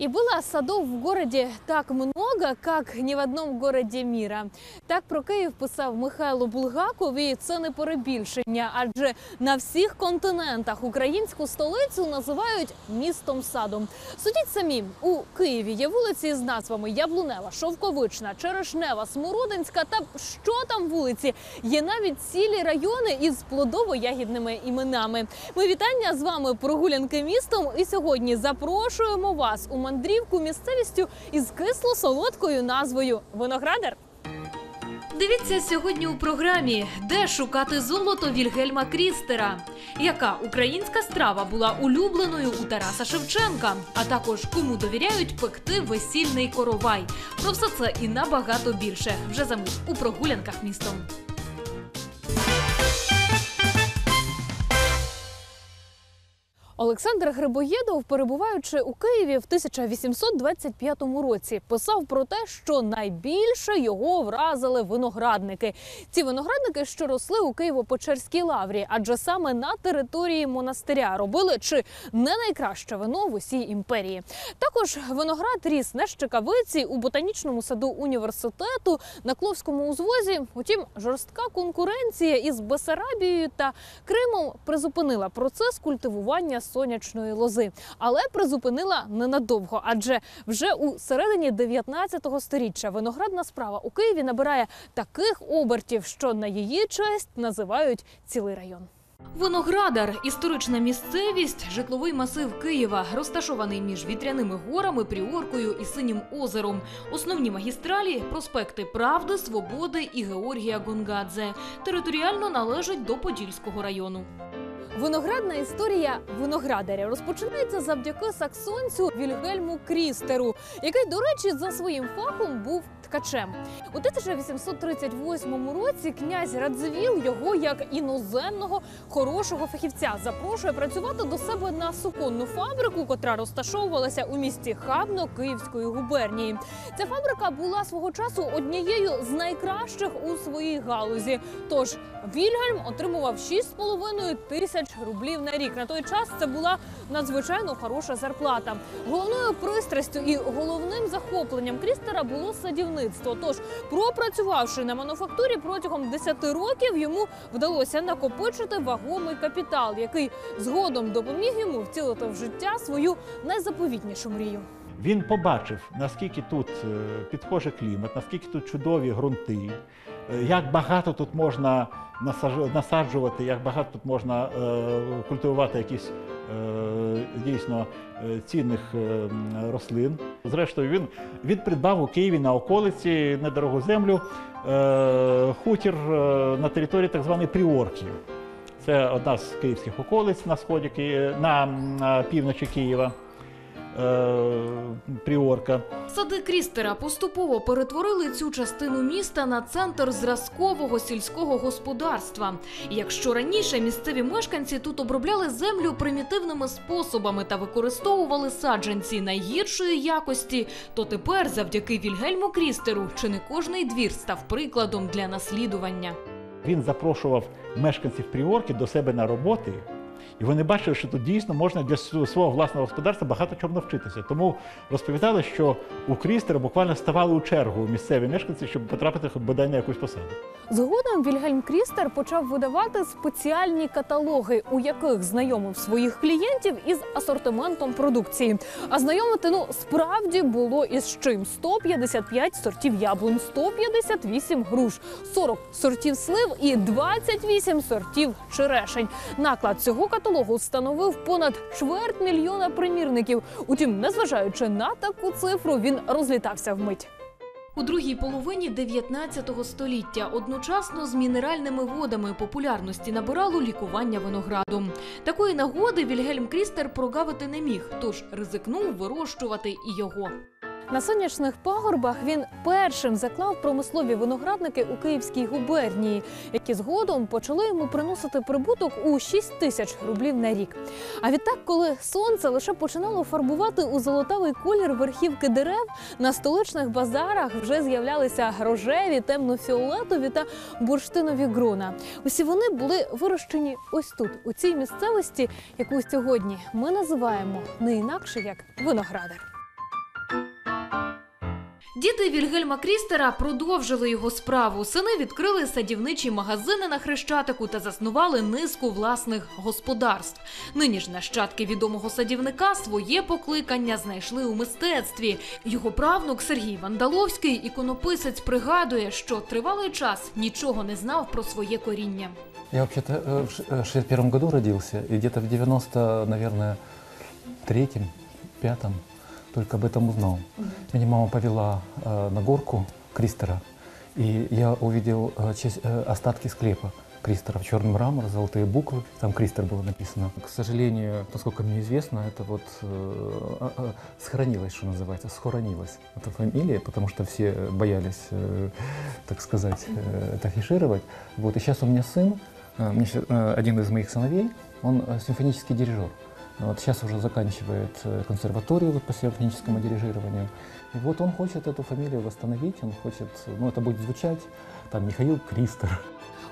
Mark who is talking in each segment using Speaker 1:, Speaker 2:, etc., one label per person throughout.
Speaker 1: И было садов в городе так много, как ни в одном городі міра. Так про Київ писав Михайло Булгаков, і це не перебільшення, адже на всіх континентах українську столицю називають містом садом. Судіть самі, у Києві є вулиці з назвами Яблунева, Шовковична, Черешнева, Смородинська та що там вулиці. Є навіть цілі райони із плодово-ягідними іменами. Ми вітання з вами прогулянки містом. І сьогодні запрошуємо вас у мандрівку місцевістю із кисло-солодкою назвою Виноградар. Дивіться сьогодні у програмі, де шукати золото Вільгельма Крістера, яка українська страва була улюбленою у Тараса Шевченка, а також кому довіряють пекти весільний коровай. Про все це і набагато більше вже за мить у прогулянках містом. Олександр Грибоєдов, перебуваючи у Києві в 1825 році, писав про те, що найбільше його вразили виноградники. Ці виноградники, що росли у Києво-Печерській лаврі, адже саме на території монастиря робили чи не найкраще вино в усій імперії. Також виноград ріс не з Чекавиці у ботанічному саду університету на Кловському узвозі. Утім, жорстка конкуренція із Бесарабією та Кримом призупинила процес культивування сонячної лози, але призупинила ненадовго, адже вже у середині 19 століття виноградна справа у Києві набирає таких обертів, що на її честь називають цілий район. Виноградар історична місцевість, житловий масив Києва, розташований між вітряними горами, Пріоркою і Синім озером. Основні магістралі проспекти Правди, Свободи і Георгія Гонгадзе територіально належать до Подільського району. Виноградна історія виноградаря розпочинається завдяки саксонцю Вільгельму Крістеру, який, до речі, за своїм фахом був ткачем. У 1838 році князь Радзивіл його як іноземного хорошого фахівця запрошує працювати до себе на суконну фабрику, котра розташовувалася у місті Хабно Київської губернії. Ця фабрика була свого часу однією з найкращих у своїй галузі. Тож Вільгельм отримував 6,5 тисяч рублів на рік. На той час це була надзвичайно хороша зарплата. Головною пристрастю і головним захопленням Крістера було садівництво. Тож, пропрацювавши на мануфактурі протягом 10 років, йому вдалося накопичити вагомий капітал, який згодом допоміг йому втілити в життя свою найзаповітнішу мрію.
Speaker 2: Він побачив, наскільки тут е, підхожий клімат, наскільки тут чудові ґрунти, як багато тут можна насаджувати, як багато тут можна е, культивувати якісь е, дійсно е, цінних е, рослин. Зрештою, він, він придбав у Києві на околиці недорогу землю е, хутір е, на території так званої Пріорки. Це одна з київських околиць на сході на півночі Києва. Е, Пріорка.
Speaker 1: Сади Крістера поступово перетворили цю частину міста на центр зразкового сільського господарства. Якщо раніше місцеві мешканці тут обробляли землю примітивними способами та використовували саджанці найгіршої якості, то тепер, завдяки Вільгельму Крістеру, чи не кожний двір став прикладом для наслідування.
Speaker 2: Він запрошував мешканців Пріорки до себе на роботи, і вони бачили, що тут дійсно можна для свого власного господарства багато чому навчитися. Тому розповідали, що у Крістера буквально ставали у чергу місцеві мешканці, щоб потрапити бодай на якусь посаду.
Speaker 1: Згодом Вільгельм Крістер почав видавати спеціальні каталоги, у яких знайомив своїх клієнтів із асортиментом продукції. А знайомити ну справді було із чим: 155 сортів яблунь, 158 груш, 40 сортів слив і 28 сортів черешень. Наклад цього каталогу становив понад чверть мільйона примірників. Утім, незважаючи на таку цифру, він розлітався вмить. У другій половині 19 століття одночасно з мінеральними водами популярності набирало лікування виноградом. Такої нагоди Вільгельм Крістер прогавити не міг, тож ризикнув вирощувати і його. На сонячних пагорбах він першим заклав промислові виноградники у Київській губернії, які згодом почали йому приносити прибуток у 6 тисяч рублів на рік. А відтак, коли сонце лише починало фарбувати у золотавий колір верхівки дерев, на столичних базарах вже з'являлися рожеві, темно-фіолетові та бурштинові грона. Усі вони були вирощені ось тут, у цій місцевості, яку сьогодні ми називаємо не інакше як виноградар. Діти Вільгельма Крістера продовжили його справу. Сини відкрили садівничі магазини на Хрещатику та заснували низку власних господарств. Нині ж нащадки відомого садівника своє покликання знайшли у мистецтві. Його правнук Сергій Вандаловський, іконописець, пригадує, що тривалий час нічого не знав про своє коріння.
Speaker 3: Я вообще-то э, в ш- э, 61 году родился, и где-то в 90, наверное, третьем, пятом только об этом узнал. Меня мама повела э, на горку Кристера, и я увидел э, часть- э, остатки склепа Кристера в черный мрамор, золотые буквы, там Кристер было написано. К сожалению, насколько мне известно, это вот э, а- а, сохранилось, что называется, схоронилась эта фамилия, потому что все боялись, э, так сказать, э, это афишировать. Вот, и сейчас у меня сын, э, мне э, один из моих сыновей, он э, симфонический дирижер. Вот сейчас уже заканчивает э, консерваторию вот по симфоническому дирижированию. И вот он хочет эту фамилию восстановить, он хочет, ну это будет звучать, там Михаил Кристер.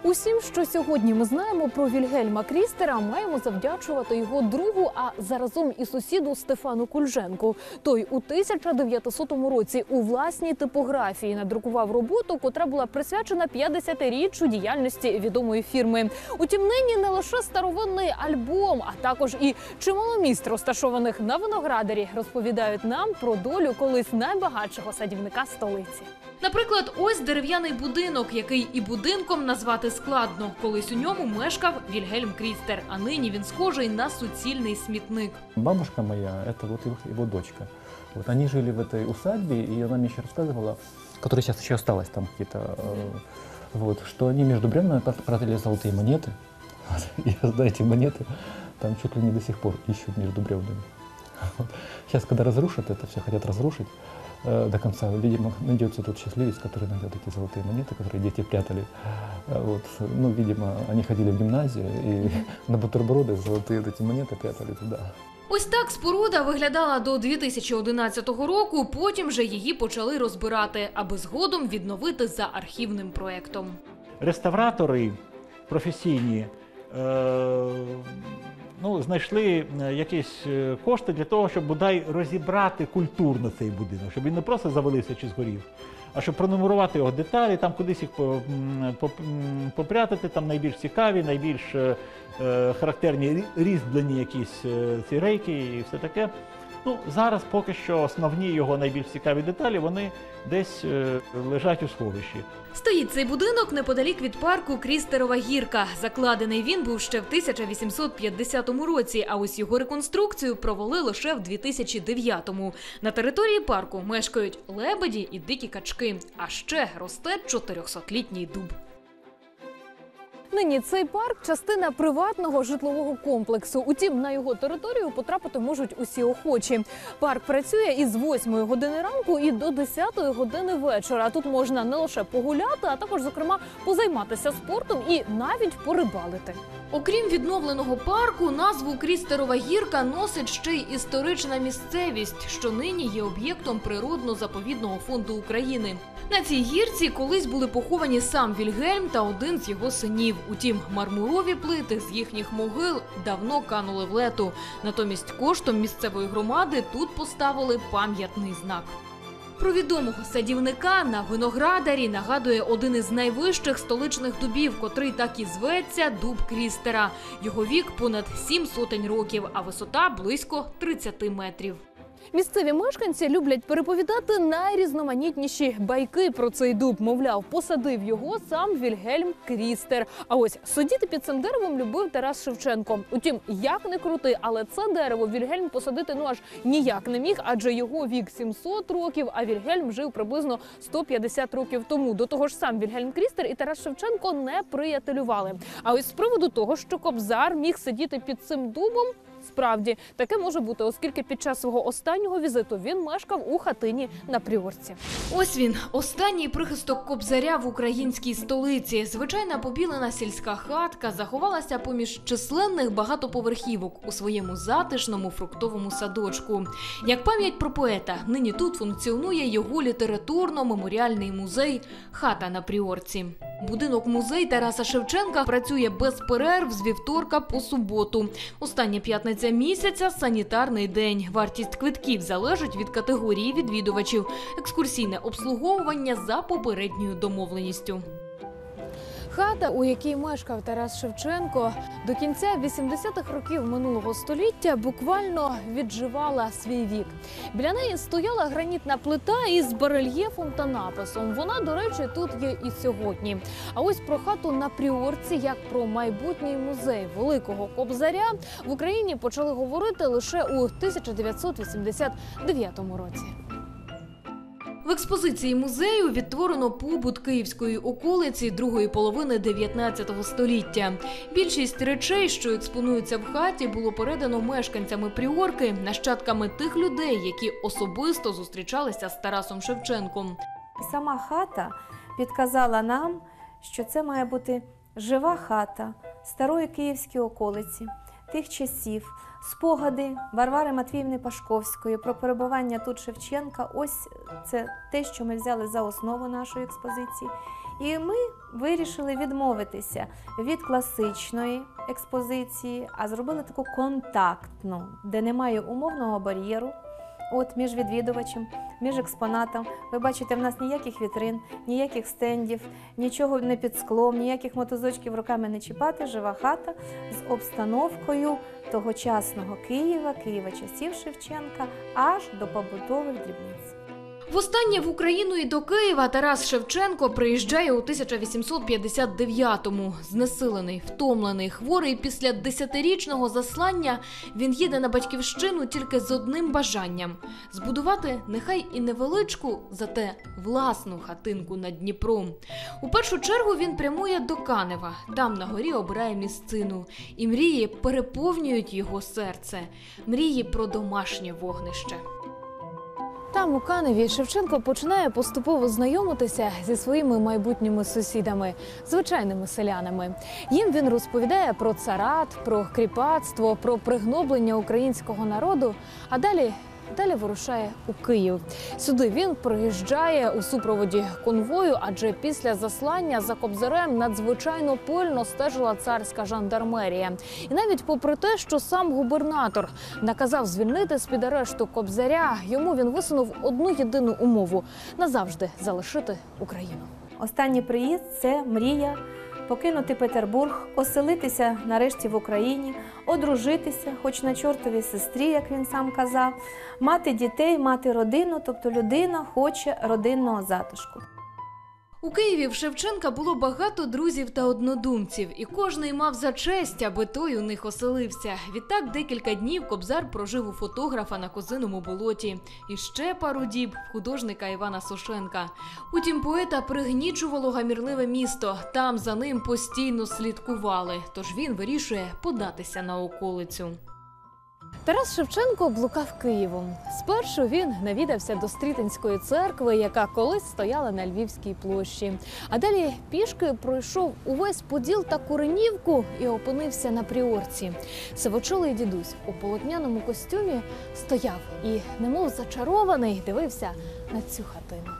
Speaker 1: Усім, що сьогодні ми знаємо про Вільгельма Крістера, маємо завдячувати його другу, а заразом і сусіду Стефану Кульженку. Той у 1900 році у власній типографії надрукував роботу, котра була присвячена 50-річчю діяльності відомої фірми. Утім, нині не лише старовинний альбом, а також і чимало міст, розташованих на виноградарі, розповідають нам про долю колись найбагатшого садівника столиці. Наприклад, ось дерев'яний будинок, який і будинком назвати складно. Колись у ньому мешкав Вільгельм Крістер, а нині він схожий на суцільний смітник.
Speaker 3: Бабушка моя, это вот его, его дочка. Вот они жили в этой усадьбе, и она мне еще рассказывала, которая сейчас еще осталась там какие-то, э, вот, что они между бревнами пр- прятали золотые монеты. И за эти монеты там чуть ли не до сих пор ищут между бревнами. Вот. Сейчас, когда разрушат это все, хотят разрушить э, до конца, видимо, найдется тот счастливец, который найдет эти золотые монеты, которые дети прятали. Э, Вот. Ну, видимо, они ходили в гимназию и на бутерброды золотые вот эти монеты прятали туда.
Speaker 1: Ось так споруда виглядала до 2011 року. Потім же її почали розбирати, аби згодом відновити за архівним проектом.
Speaker 2: реставратори професійні е, ну, знайшли е, якісь е, кошти для того, щоб бодай розібрати культурно цей будинок, щоб він не просто завалився чи згорів, а щоб пронумерувати його деталі, там кудись їх попрятати, там найбільш цікаві, найбільш е, характерні рі- якісь ці рейки і все таке. Ну, зараз поки що основні його найбільш цікаві деталі вони десь е, лежать у сховищі.
Speaker 1: Стоїть цей будинок неподалік від парку Крістерова гірка. Закладений він був ще в 1850 році, а ось його реконструкцію провели лише в 2009-му. На території парку мешкають лебеді і дикі качки. А ще росте 400-літній дуб. Нині цей парк частина приватного житлового комплексу. Утім, на його територію потрапити можуть усі охочі. Парк працює із 8 години ранку і до 10 години вечора. Тут можна не лише погуляти, а також, зокрема, позайматися спортом і навіть порибалити. Окрім відновленого парку, назву Крістерова гірка носить ще й історична місцевість, що нині є об'єктом природно-заповідного фонду України. На цій гірці колись були поховані сам Вільгельм та один з його синів. Утім, мармурові плити з їхніх могил давно канули в лету. Натомість коштом місцевої громади тут поставили пам'ятний знак. Про відомого садівника на виноградарі нагадує один із найвищих столичних дубів, котрий так і зветься дуб Крістера. Його вік понад сім сотень років, а висота близько 30 метрів. Місцеві мешканці люблять переповідати найрізноманітніші байки про цей дуб. Мовляв, посадив його сам Вільгельм Крістер. А ось сидіти під цим деревом любив Тарас Шевченко. Утім, як не крути, але це дерево Вільгельм посадити ну аж ніяк не міг, адже його вік 700 років, а Вільгельм жив приблизно 150 років тому. До того ж, сам Вільгельм Крістер і Тарас Шевченко не приятелювали. А ось з приводу того, що Кобзар міг сидіти під цим дубом. Справді таке може бути, оскільки під час свого останнього візиту він мешкав у хатині на Пріорці. Ось він, останній прихисток кобзаря в українській столиці. Звичайна побілена сільська хатка заховалася поміж численних багатоповерхівок у своєму затишному фруктовому садочку. Як пам'ять про поета, нині тут функціонує його літературно-меморіальний музей Хата на Пріорці. Будинок музей Тараса Шевченка працює без перерв з вівторка по суботу. Остання п'ятниця місяця санітарний день. Вартість квитків залежить від категорії відвідувачів. Екскурсійне обслуговування за попередньою домовленістю. Хата, у якій мешкав Тарас Шевченко, до кінця 80-х років минулого століття буквально відживала свій вік. Біля неї стояла гранітна плита із барельєфом та написом. Вона, до речі, тут є і сьогодні. А ось про хату на Пріорці, як про майбутній музей великого кобзаря, в Україні почали говорити лише у 1989 році. В експозиції музею відтворено побут київської околиці другої половини 19 століття. Більшість речей, що експонуються в хаті, було передано мешканцями Пріорки, нащадками тих людей, які особисто зустрічалися з Тарасом Шевченком.
Speaker 4: Сама хата підказала нам, що це має бути жива хата старої київської околиці, тих часів, спогади Варвари Матвіївни Пашковської про перебування тут Шевченка. Ось це те, що ми взяли за основу нашої експозиції. І ми вирішили відмовитися від класичної експозиції, а зробили таку контактну, де немає умовного бар'єру. От між відвідувачем, між експонатом. Ви бачите, в нас ніяких вітрин, ніяких стендів, нічого не під склом, ніяких мотузочків руками не чіпати. Жива хата з обстановкою тогочасного Києва, Києва часів Шевченка, аж до побутових дрібниць.
Speaker 1: Востаннє в Україну і до Києва Тарас Шевченко приїжджає у 1859-му. Знесилений, втомлений, хворий після десятирічного заслання він їде на батьківщину тільки з одним бажанням збудувати нехай і невеличку, зате власну хатинку над Дніпром. У першу чергу він прямує до Канева. Там на горі обирає місцину, і мрії переповнюють його серце. Мрії про домашнє вогнище. Там, у Каневі, Шевченко починає поступово знайомитися зі своїми майбутніми сусідами, звичайними селянами. Їм він розповідає про царат, про кріпацтво, про пригноблення українського народу. А далі. Далі вирушає у Київ. Сюди він приїжджає у супроводі конвою, адже після заслання за кобзарем надзвичайно пильно стежила царська жандармерія. І навіть попри те, що сам губернатор наказав звільнити з під арешту кобзаря, йому він висунув одну єдину умову назавжди залишити Україну.
Speaker 4: Останній приїзд це мрія покинути Петербург, оселитися нарешті в Україні, одружитися, хоч на чортовій сестрі, як він сам казав, мати дітей, мати родину, тобто людина хоче родинного затишку.
Speaker 1: У Києві в Шевченка було багато друзів та однодумців, і кожний мав за честь, аби той у них оселився. Відтак декілька днів Кобзар прожив у фотографа на козиному болоті. І ще пару діб художника Івана Сошенка. Утім, поета пригнічувало гамірливе місто. Там за ним постійно слідкували. Тож він вирішує податися на околицю. Тарас Шевченко блукав Києвом. Спершу він навідався до Стрітинської церкви, яка колись стояла на Львівській площі. А далі пішки пройшов увесь поділ та Куренівку і опинився на пріорці. Сивочолий дідусь у полотняному костюмі стояв і, немов зачарований, дивився на цю хатину.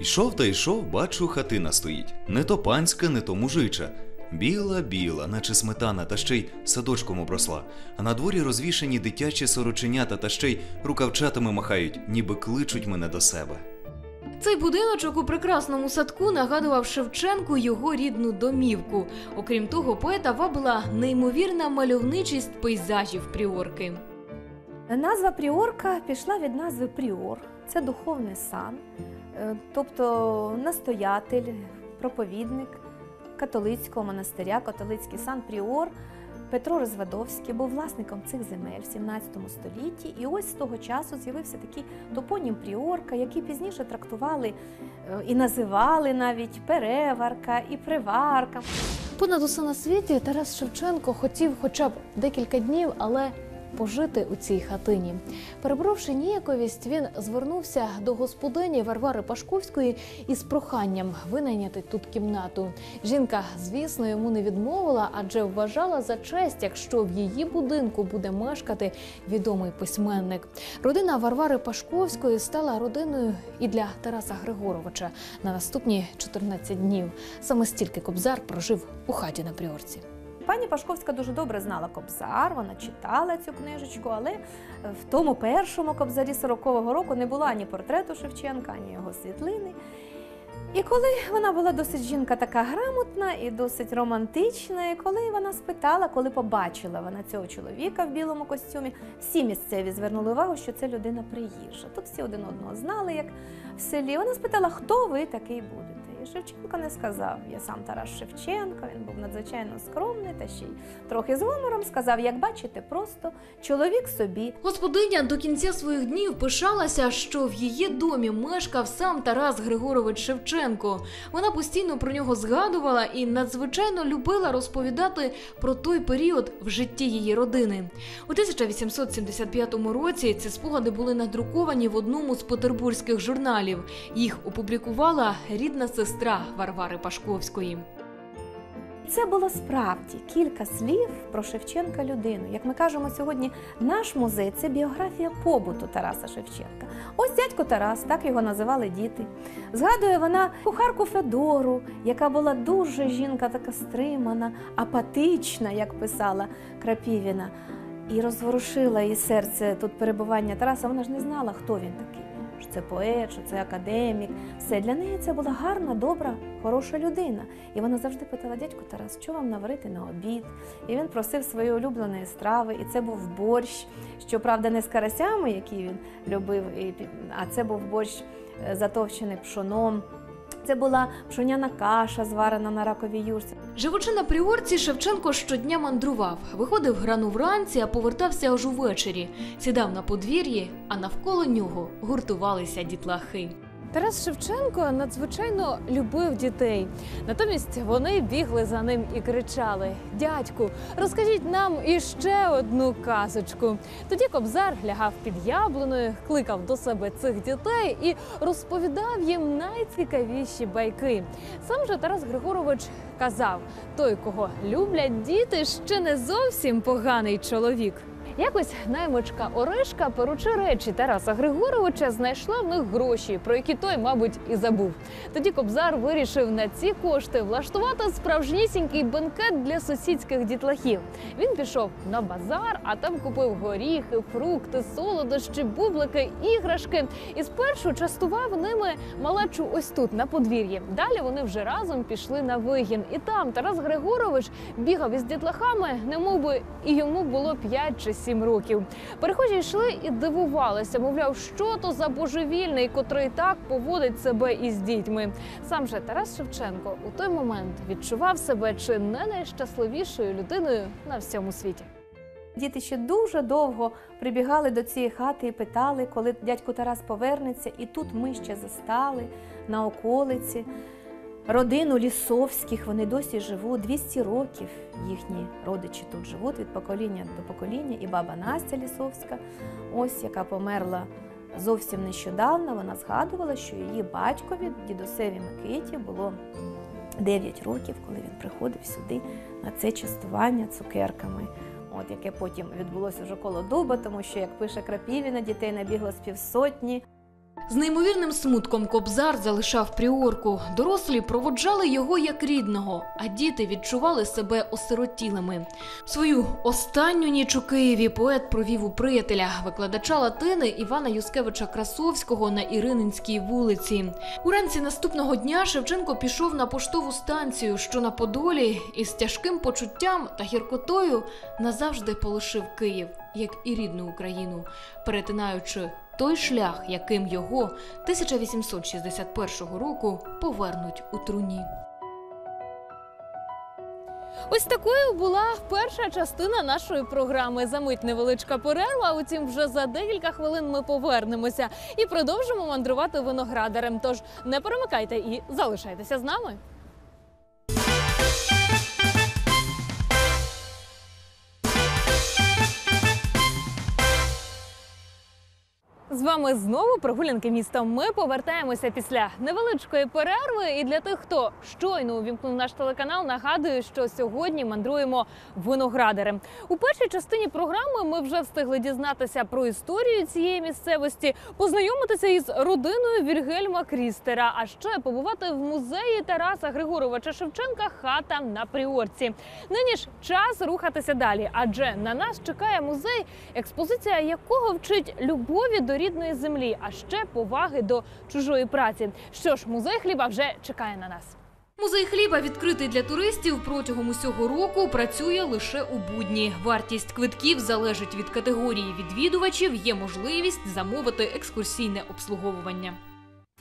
Speaker 5: Йшов та йшов, бачу, хатина стоїть. Не то панська, не то мужича. Біла, біла, наче сметана, та ще й садочком обросла. А на дворі розвішані дитячі сороченята та ще й рукавчатами махають, ніби кличуть мене до себе.
Speaker 1: Цей будиночок у прекрасному садку нагадував Шевченку його рідну домівку. Окрім того, поета вабила неймовірна мальовничість пейзажів Пріорки.
Speaker 4: Назва Пріорка пішла від назви Пріор. Це духовний сан, е, тобто настоятель, проповідник католицького монастиря, католицький сан Пріор. Петро Розвадовський був власником цих земель в 17 столітті, і ось з того часу з'явився такий топонім Пріорка, який пізніше трактували е, і називали навіть переварка і приварка.
Speaker 1: Понад усе на світі Тарас Шевченко хотів хоча б декілька днів, але пожити у цій хатині. Перебравши ніяковість, він звернувся до господині Варвари Пашковської із проханням винайняти тут кімнату. Жінка, звісно, йому не відмовила, адже вважала за честь, якщо в її будинку буде мешкати відомий письменник. Родина Варвари Пашковської стала родиною і для Тараса Григоровича на наступні 14 днів. Саме стільки Кобзар прожив у хаті на Пріорці.
Speaker 4: Пані Пашковська дуже добре знала Кобзар, вона читала цю книжечку, але в тому першому Кобзарі 40-го року не було ані портрету Шевченка, ані його світлини. І коли вона була досить жінка така грамотна і досить романтична, і коли вона спитала, коли побачила вона цього чоловіка в білому костюмі, всі місцеві звернули увагу, що це людина приїжджа. Тут всі один одного знали, як в селі. Вона спитала, хто ви такий будете. Шевченко не сказав, я сам Тарас Шевченко, він був надзвичайно скромний та ще й трохи з гумором сказав, як бачите, просто чоловік собі.
Speaker 1: Господиня до кінця своїх днів пишалася, що в її домі мешкав сам Тарас Григорович Шевченко. Вона постійно про нього згадувала і надзвичайно любила розповідати про той період в житті її родини. У 1875 році ці спогади були надруковані в одному з петербурзьких журналів. Їх опублікувала рідна сестра Варвари Пашковської.
Speaker 4: Це було справді кілька слів про Шевченка людину. Як ми кажемо сьогодні, наш музей це біографія побуту Тараса Шевченка. Ось дядько Тарас, так його називали діти. Згадує вона кухарку Федору, яка була дуже жінка, така стримана, апатична, як писала Крапівіна. І розворушила її серце тут перебування Тараса. Вона ж не знала, хто він такий. Що це поет, що це академік. Все для неї це була гарна, добра, хороша людина. І вона завжди питала дядьку Тарас, що вам наварити на обід? І він просив своєї улюбленої страви, і це був борщ. Щоправда, не з карасями, які він любив, а це був борщ е, затовчений пшоном. Це була пшоняна каша, зварена на раковій юрці.
Speaker 1: Живучи на пріорці, Шевченко щодня мандрував, виходив грану вранці, а повертався аж увечері. Сідав на подвір'ї, а навколо нього гуртувалися дітлахи. Тарас Шевченко надзвичайно любив дітей. Натомість вони бігли за ним і кричали: Дядьку, розкажіть нам іще одну казочку. Тоді кобзар лягав під яблуною, кликав до себе цих дітей і розповідав їм найцікавіші байки. Сам же Тарас Григорович казав: той, кого люблять діти, ще не зовсім поганий чоловік. Якось наймичка Оришка, перучи речі Тараса Григоровича, знайшла в них гроші, про які той, мабуть, і забув. Тоді Кобзар вирішив на ці кошти влаштувати справжнісінький бенкет для сусідських дітлахів. Він пішов на базар, а там купив горіхи, фрукти, солодощі, бублики, іграшки. І спершу частував ними малечу ось тут на подвір'ї. Далі вони вже разом пішли на вигін. І там Тарас Григорович бігав із дітлахами, немов би і йому було 5 чи 7 років. Перехожі йшли і дивувалися, мовляв, що то за божевільний, котрий так поводить себе із дітьми. Сам же Тарас Шевченко у той момент відчував себе чи не найщасливішою людиною на всьому світі.
Speaker 4: Діти ще дуже довго прибігали до цієї хати і питали, коли дядько Тарас повернеться. І тут ми ще застали на околиці родину лісовських. Вони досі живуть 200 років. Їхні родичі тут живуть від покоління до покоління. І баба Настя Лісовська, ось яка померла зовсім нещодавно. Вона згадувала, що її батькові, дідусеві Микиті, було 9 років, коли він приходив сюди на це частування цукерками. От яке потім відбулося вже коло дуба, тому що, як пише Крапівіна, дітей набігло з півсотні.
Speaker 1: З неймовірним смутком Кобзар залишав пріорку. Дорослі проводжали його як рідного, а діти відчували себе осиротілими. Свою останню ніч у Києві поет провів у приятеля, викладача латини Івана Юскевича Красовського на Ірининській вулиці. Уранці наступного дня Шевченко пішов на поштову станцію, що на Подолі, і з тяжким почуттям та гіркотою назавжди полишив Київ, як і рідну Україну, перетинаючи той шлях, яким його 1861 року повернуть у труні. Ось такою була перша частина нашої програми. Замить невеличка перерва. Утім, вже за декілька хвилин ми повернемося і продовжимо мандрувати виноградарем. Тож не перемикайте і залишайтеся з нами. З вами знову прогулянки містом. Ми повертаємося після невеличкої перерви. І для тих, хто щойно увімкнув наш телеканал, нагадую, що сьогодні мандруємо виноградари. У першій частині програми ми вже встигли дізнатися про історію цієї місцевості, познайомитися із родиною Вільгельма Крістера, а ще побувати в музеї Тараса Григоровича Шевченка Хата на Пріорці. Нині ж час рухатися далі, адже на нас чекає музей, експозиція якого вчить любові до рідної землі, а ще поваги до чужої праці. Що ж, музей хліба вже чекає на нас. Музей хліба відкритий для туристів протягом усього року. Працює лише у будні. Вартість квитків залежить від категорії відвідувачів. Є можливість замовити екскурсійне обслуговування.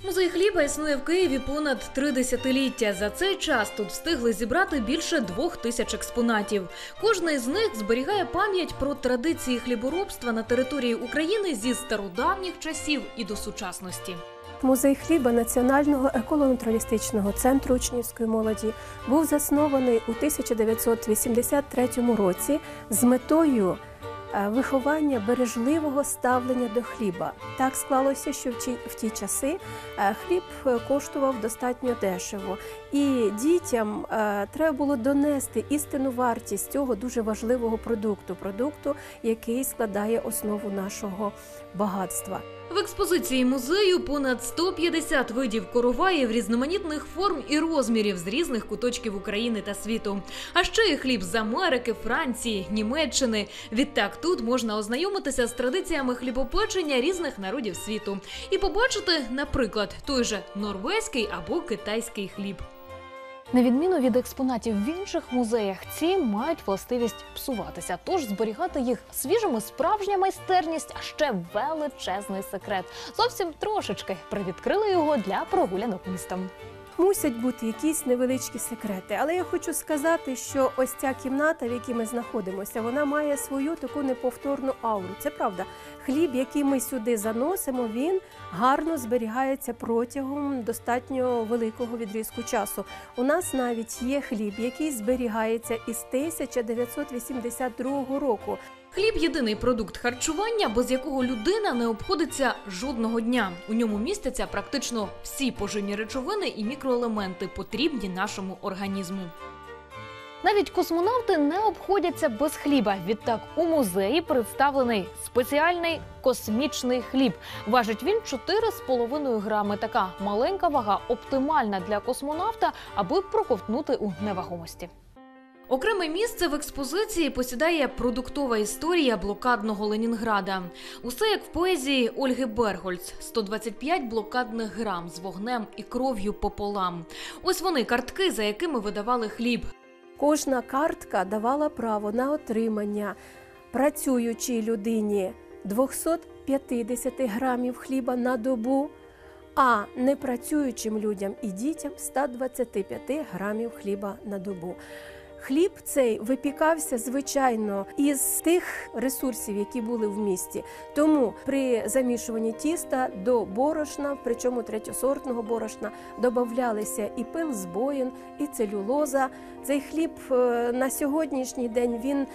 Speaker 1: Музей хліба існує в Києві понад три десятиліття. За цей час тут встигли зібрати більше двох тисяч експонатів. Кожна з них зберігає пам'ять про традиції хліборобства на території України зі стародавніх часів і до сучасності.
Speaker 6: Музей хліба Національного еколого-натуралістичного центру учнівської молоді був заснований у 1983 році з метою виховання бережливого ставлення до хліба. Так склалося, що в ті, часи е, хліб е, коштував достатньо дешево, і дітям е, треба було донести істинну вартість цього дуже важливого продукту, продукту, який складає основу нашого багатства.
Speaker 1: В експозиції музею понад 150 видів короваїв різноманітних форм і розмірів з різних куточків України та світу. А ще і хліб з Америки, Франції, Німеччини. Відтак тут можна ознайомитися з традиціями хлібопечення різних народів світу і побачити, наприклад, той же норвезький або китайський хліб. На відміну від експонатів в інших музеях, ці мають властивість псуватися. Тож зберігати їх свіжими справжня майстерність, а ще величезний секрет. Зовсім трошечки привідкрили його для прогулянок містом.
Speaker 6: Мусять бути якісь невеличкі секрети. Але я хочу сказати, що ось ця кімната, в якій ми знаходимося, вона має свою таку неповторну ауру. Це правда. Хліб, який ми сюди заносимо, він гарно зберігається протягом достатньо великого відрізку часу. У нас навіть є хліб, який зберігається із 1982 року.
Speaker 1: Хліб єдиний продукт харчування, без якого людина не обходиться жодного дня. У ньому містяться практично всі поживні речовини і мікроелементи, потрібні нашому організму. Навіть космонавти не обходяться без хліба. Відтак у музеї представлений спеціальний космічний хліб. Важить він 4,5 грами. Така маленька вага оптимальна для космонавта, аби проковтнути у невагомості. Окреме місце в експозиції посідає продуктова історія блокадного Ленінграда. Усе як в поезії Ольги Бергольц: 125 блокадних грам з вогнем і кров'ю пополам. Ось вони картки, за якими видавали хліб.
Speaker 6: Кожна картка давала право на отримання працюючій людині 250 грамів хліба на добу, а непрацюючим людям і дітям 125 грамів хліба на добу. Хліб цей випікався звичайно із тих ресурсів, які були в місті. Тому при замішуванні тіста до борошна, причому третьосортного борошна, додавалися і пил з боїн, і целюлоза. Цей хліб е, на сьогоднішній день він е,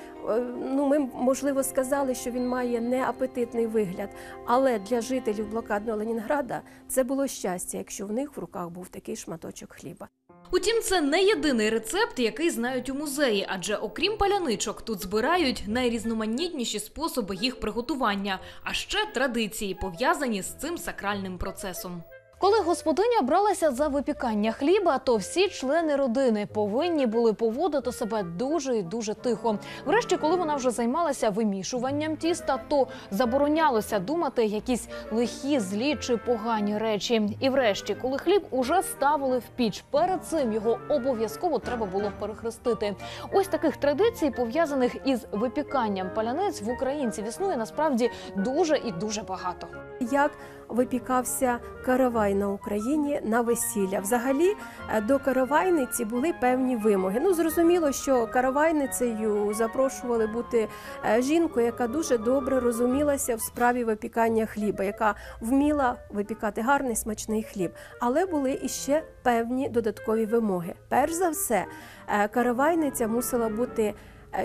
Speaker 6: ну ми можливо сказали, що він має неапетитний вигляд. Але для жителів блокадного Ленінграда це було щастя, якщо в них в руках був такий шматочок хліба.
Speaker 1: Утім, це не єдиний рецепт, який знають у музеї, адже окрім паляничок, тут збирають найрізноманітніші способи їх приготування, а ще традиції, пов'язані з цим сакральним процесом. Коли господиня бралася за випікання хліба, то всі члени родини повинні були поводити себе дуже і дуже тихо. Врешті, коли вона вже займалася вимішуванням тіста, то заборонялося думати якісь лихі, злі чи погані речі. І врешті, коли хліб уже ставили в піч, перед цим його обов'язково треба було перехрестити. Ось таких традицій, пов'язаних із випіканням паляниць в українців, існує насправді дуже і дуже багато.
Speaker 6: Як випікався каравай на Україні на весілля. Взагалі е, до каравайниці були певні вимоги. Ну зрозуміло, що каравайницею запрошували бути е, жінку, яка дуже добре розумілася в справі випікання хліба, яка вміла випікати гарний смачний хліб. Але були іще певні додаткові вимоги. Перш за все, е, каравайниця мусила бути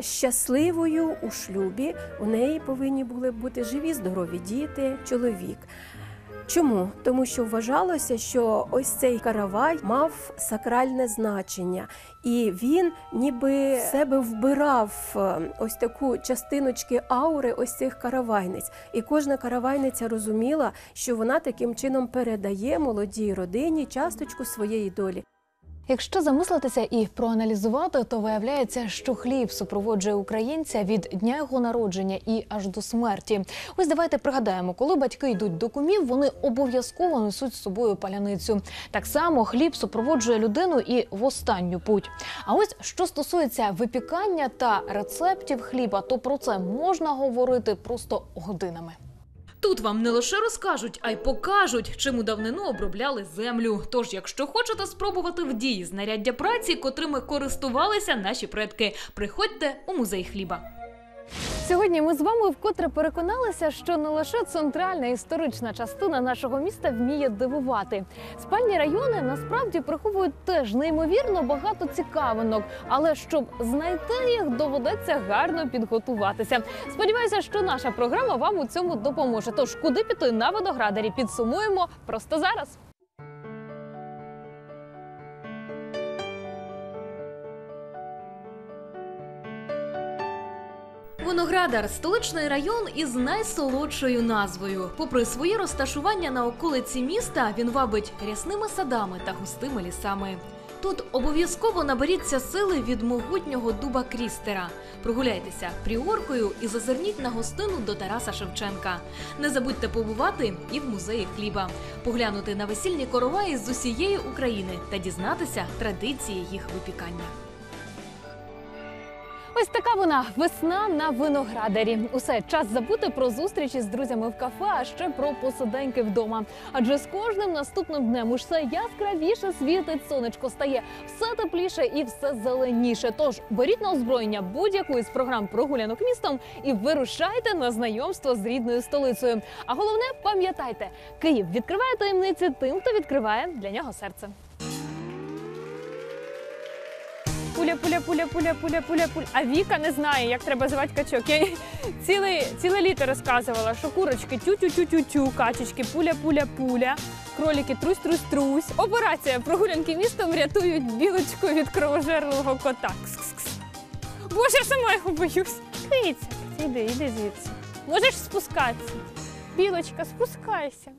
Speaker 6: щасливою у шлюбі. У неї повинні були бути живі, здорові діти, чоловік. Чому? Тому що вважалося, що ось цей каравай мав сакральне значення, і він ніби в себе вбирав е, ось таку частиночки аури ось цих каравайниць. І кожна каравайниця розуміла, що вона таким чином передає молодій родині часточку своєї долі.
Speaker 1: Якщо замислитися і проаналізувати, то виявляється, що хліб супроводжує українця від дня його народження і аж до смерті. Ось давайте пригадаємо, коли батьки йдуть до кумів, вони обов'язково несуть з собою паляницю. Так само хліб супроводжує людину і в останню путь. А ось що стосується випікання та рецептів хліба, то про це можна говорити просто годинами. Тут вам не лише розкажуть, а й покажуть, чим у давнину обробляли землю. Тож, якщо хочете спробувати в дії знаряддя праці, котрими користувалися наші предки, приходьте у музей хліба. Сьогодні ми з вами вкотре переконалися, що не лише центральна історична частина нашого міста вміє дивувати. Спальні райони насправді приховують теж неймовірно багато цікавинок, але щоб знайти їх, доведеться гарно підготуватися. Сподіваюся, що наша програма вам у цьому допоможе. Тож куди піти на водоградарі підсумуємо просто зараз. Виноградар столичний район із найсолодшою назвою. Попри своє розташування на околиці міста, він вабить рясними садами та густими лісами. Тут обов'язково наберіться сили від могутнього дуба Крістера. Прогуляйтеся пріоркою і зазирніть на гостину до Тараса Шевченка. Не забудьте побувати і в музеї хліба, поглянути на весільні короваї з усієї України та дізнатися традиції їх випікання. Ось така вона весна на виноградарі. Усе час забути про зустрічі з друзями в кафе, а ще про посиденьки вдома. Адже з кожним наступним днем усе яскравіше світить сонечко, стає все тепліше і все зеленіше. Тож беріть на озброєння будь-яку із програм прогулянок містом і вирушайте на знайомство з рідною столицею. А головне, пам'ятайте, Київ відкриває таємниці тим, хто відкриває для нього серце. Пуля, пуля, пуля, пуля, пуля, пуля, пуля. А Віка не знає, як треба звати качок. Я їй ціле, ціле літо розказувала, що курочки тю-тю-тю-тю-тю, качечки, пуля, пуля, пуля, кроліки трусь, трусь, трусь. Операція прогулянки містом рятують білочку від кровожерливого кота. Кс-кс-кс. Боже, я сама його боюсь. Киця, іди, іди звідси. Можеш спускатися. Білочка, спускайся.